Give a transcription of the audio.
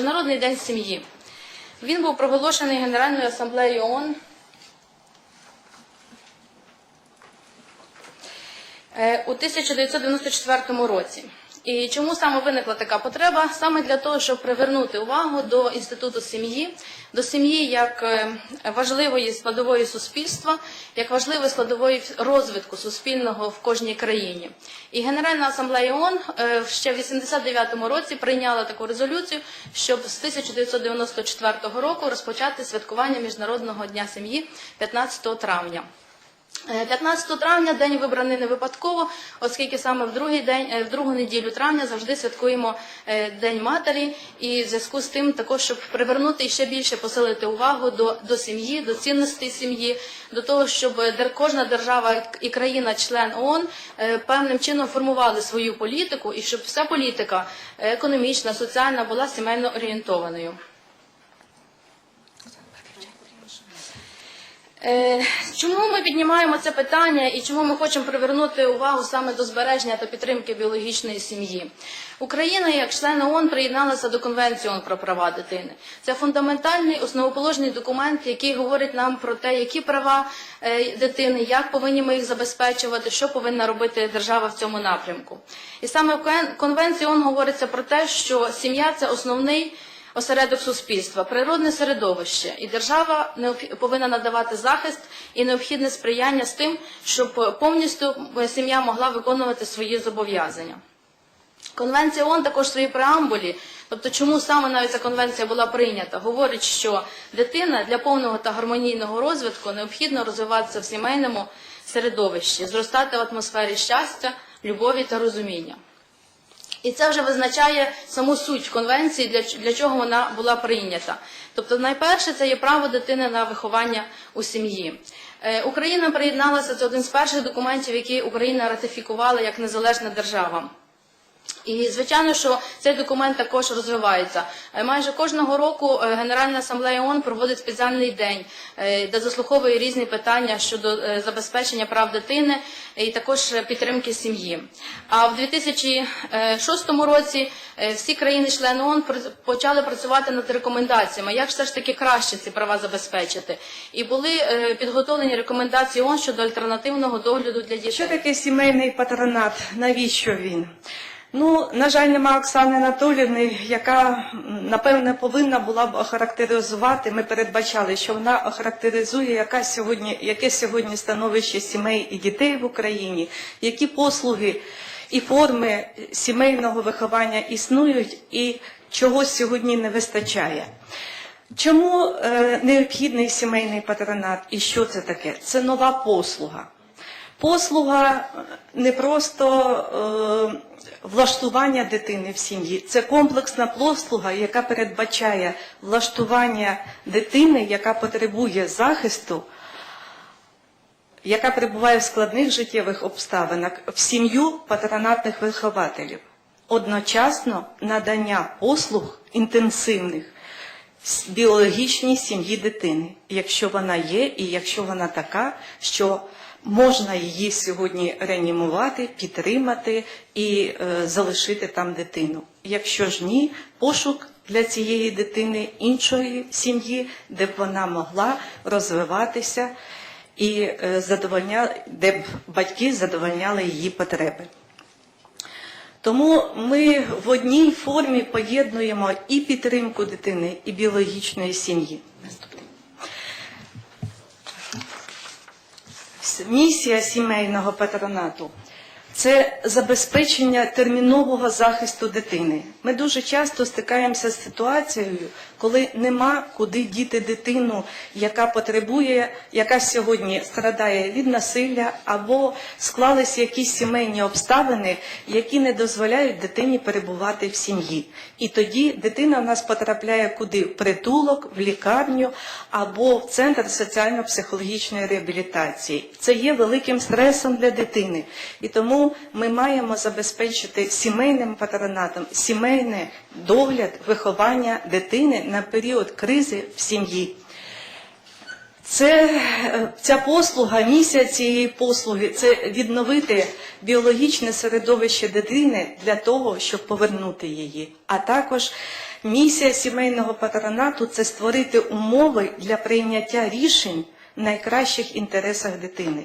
Міжнародний день сім'ї. Він був проголошений Генеральною асамблеєю ООН е, у 1994 році. І чому саме виникла така потреба? Саме для того, щоб привернути увагу до інституту сім'ї, до сім'ї як е, важливої складової суспільства, як важливої складової розвитку суспільного в кожній країні. І Генеральна асамблея ООН е, ще в 89-му році прийняла таку резолюцію, щоб з 1994 року розпочати святкування Міжнародного дня сім'ї 15 травня. Е, 15 травня день вибраний не випадково, оскільки саме в другий день, е, в другу неділю травня завжди святкуємо е, День матері, і в зв'язку з тим також, щоб привернути і ще більше посилити увагу до, до сім'ї, до цінностей сім'ї, до того, щоб е, кожна держава і країна-член ООН е, певним чином формували свою політику, і щоб вся політика е, економічна, соціальна була сімейно орієнтованою. Чому ми піднімаємо це питання і чому ми хочемо привернути увагу саме до збереження та підтримки біологічної сім'ї? Україна, як член ООН, приєдналася до Конвенції ООН про права дитини. Це фундаментальний основоположний документ, який говорить нам про те, які права е, дитини, як повинні ми їх забезпечувати, що повинна робити держава в цьому напрямку. І саме в Кон- Конвенції ООН говориться про те, що сім'я це основний осередок суспільства, природне середовище, і держава повинна надавати захист і необхідне сприяння з тим, щоб повністю сім'я могла виконувати свої зобов'язання. Конвенція ООН також в своїй преамбулі, тобто чому саме навіть ця конвенція була прийнята, говорить, що дитина для повного та гармонійного розвитку необхідно розвиватися в сімейному середовищі, зростати в атмосфері щастя, любові та розуміння. І це вже визначає саму суть конвенції, для, для чого вона була прийнята. Тобто, найперше, це є право дитини на виховання у сім'ї. Е, Україна приєдналася, це один з перших документів, які Україна ратифікувала як незалежна держава. І звичайно, що цей документ також розвивається. Е, Майже кожного року е, Генеральна асамблея ООН проводить спеціальний день, е, де заслуховує різні питання щодо забезпечення прав дитини і також підтримки сім'ї. А в 2006 році всі країни-члени ООН почали працювати над рекомендаціями, як все ж таки краще ці права забезпечити. І були підготовлені рекомендації ООН щодо альтернативного догляду для дітей. Що таке сімейний патронат? Навіщо він? Ну, на жаль, нема Оксани Анатолівни, яка, напевне, повинна була б охарактеризувати. Ми передбачали, що вона охарактеризує, яка сьогодні, яке сьогодні становище сімей і дітей в Україні, які послуги і форми сімейного виховання існують, і чого сьогодні не вистачає. Чому е, необхідний сімейний патронат і що це таке? Це нова послуга. Послуга не просто е, влаштування дитини в сім'ї, це комплексна послуга, яка передбачає влаштування дитини, яка потребує захисту, яка перебуває в складних життєвих обставинах, в сім'ю патронатних вихователів. Одночасно надання послуг інтенсивних біологічній сім'ї дитини, якщо вона є, і якщо вона така, що можна її сьогодні реанімувати, підтримати і е, залишити там дитину. Якщо ж ні, пошук для цієї дитини іншої сім'ї, де б вона могла розвиватися і е, задовольня, де б батьки задовольняли її потреби. Тому ми в одній формі поєднуємо і підтримку дитини, і біологічної сім'ї. Місія сімейного патронату це забезпечення термінового захисту дитини. Ми дуже часто стикаємося з ситуацією, коли нема куди діти дитину, яка потребує, яка сьогодні страдає від насилля, або склалися якісь сімейні обставини, які не дозволяють дитині перебувати в сім'ї. І тоді дитина в нас потрапляє куди? В притулок, в лікарню або в центр соціально-психологічної реабілітації. Це є великим стресом для дитини. І тому ми маємо забезпечити сімейним патронатом сімейний догляд, виховання дитини на період кризи в сім'ї. Це е, ця послуга, місія цієї послуги це відновити біологічне середовище дитини для того, щоб повернути її. А також місія сімейного патронату це створити умови для прийняття рішень в найкращих інтересах дитини.